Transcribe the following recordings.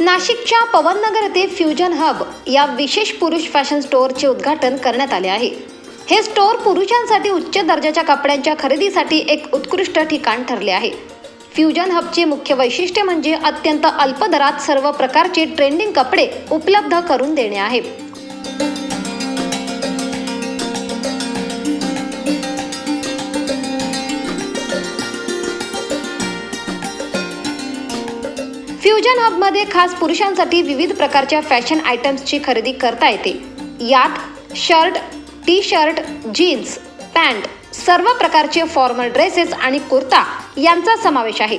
नाशिकच्या पवननगर येथे fusion hub या विशेष पुरुष फॅशन स्टोअरचे उद्घाटन करण्यात आले आहे. हे स्टोअर पुरुषांसाठी उच्च दर्जाच्या कपड्यांच्या खरेदीसाठी एक उत्कृष्ट ठिकाण ठरले आहे. फ्युजन हबचे मुख्य वैशिष्ट्य म्हणजे अत्यंत अल्प दरात सर्व प्रकारचे ट्रेंडिंग कपडे उपलब्ध करून देणे आहे. फ्युजन हबमध्ये खास पुरुषांसाठी विविध प्रकारच्या फॅशन आयटम्सची खरेदी करता येते. यात shirt T shirt jeans pant सर्व प्रकारचे फॉर्मल ड्रेसेस आणि कुर्ता यांचा समावेश आहे.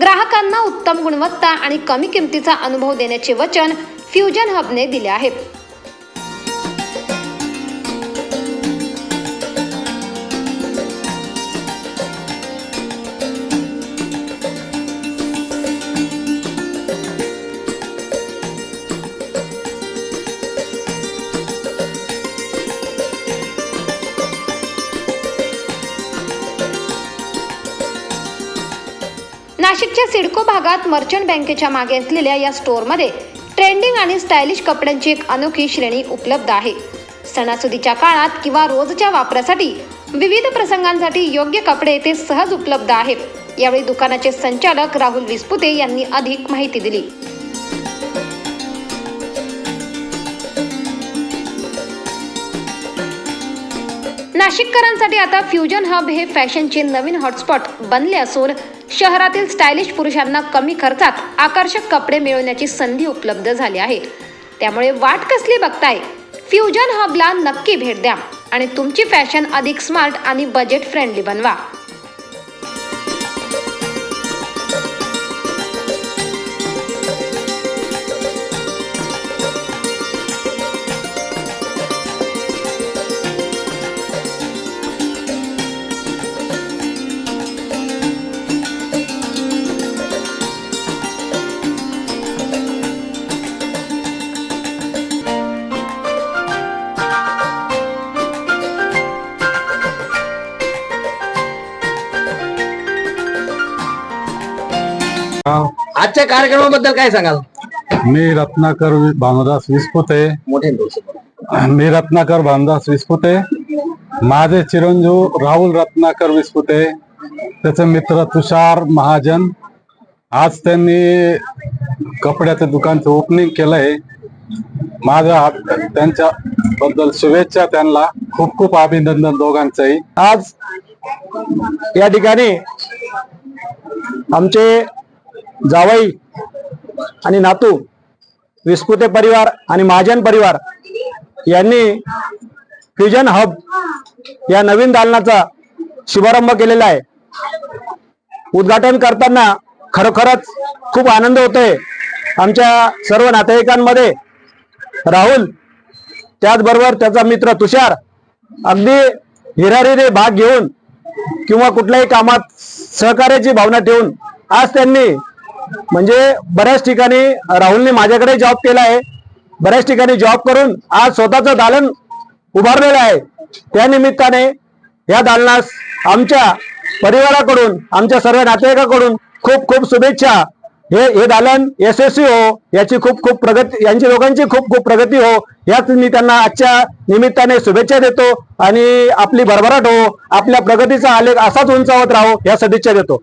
ग्राहकांना उत्तम गुणवत्ता आणि कमी किमतीचा अनुभव देण्याचे वचन फ्युजन हबने दिले आहे. नाशिकच्या सिडको भागात मर्चंट बँकेच्या मागे असलेल्या या स्टोअरमध्ये ट्रेंडिंग आणि स्टायलिश कपड्यांची एक अनोखी श्रेणी उपलब्ध आहे. सणासुदीच्या काळात किंवा रोजच्या वापरासाठी विविध प्रसंगांसाठी योग्य कपडे येथे सहज उपलब्ध आहेत. यावेळी दुकानाचे संचालक राहुल विस्पुते यांनी अधिक माहिती दिली. नाशिककरांसाठी आता फ्युजन हब हे फॅशनचे नवीन हॉटस्पॉट बनले असून शहरातील स्टायलिश पुरुषांना कमी खर्चात आकर्षक कपडे मिळवण्याची संधी उपलब्ध झाली आहे. त्यामुळे वाट कसली बघताय? फ्युजन हबला नक्की भेट द्या आणि तुमची फॅशन अधिक स्मार्ट आणि बजेट फ्रेंडली बनवा. आजच्या कार्यक्रमाबद्दल काय सांगाल? मी रत्नाकर भानुदास विस्पुते मोठे मी रत्नाकर भानुदास विस्पुते माझे चिरंजीव राहुल रत्नाकर विस्पुते त्याचे मित्र तुषार महाजन. आज त्यांनी कपड्याचं दुकानचं ओपनिंग केलंय. माझ्या त्यांच्या बद्दल शुभेच्छा त्यांना. खूप खूप अभिनंदन दोघांचंही. आज या ठिकाणी आमचे जावई आणि नातू विस्पुते परिवार आणि महाजन परिवार यांनी फ्युजन हब या नवीन दालनाचा शुभारंभ केलेला आहे. उद्घाटन करताना खरोखरच खूप आनंद होतोय. आमच्या सर्व नातेवाईकांमध्ये राहुल त्याचबरोबर त्याचा मित्र तुषार अगदी हिरारीने भाग घेऊन किंवा कुठल्याही कामात सहकार्याची भावना ठेवून आज त्यांनी म्हणजे बऱ्याच ठिकाणी राहुलने माझ्याकडे जॉब केला आहे. बऱ्याच ठिकाणी जॉब करून आज स्वतःचं दालन उभारलेलं आहे. त्या निमित्ताने या दालनास आमच्या परिवाराकडून आमच्या सर्व नातेवाईकाकडून खूप खूप शुभेच्छा. हे हे दालन यशस्वी हो याची खूप खूप प्रगती यांची लोकांची खूप खूप प्रगती हो याच मी त्यांना आजच्या निमित्ताने शुभेच्छा देतो आणि आपली भरभराट हो आपल्या प्रगतीचा आलेख असाच उंचावत राहो या सदिच्छा देतो.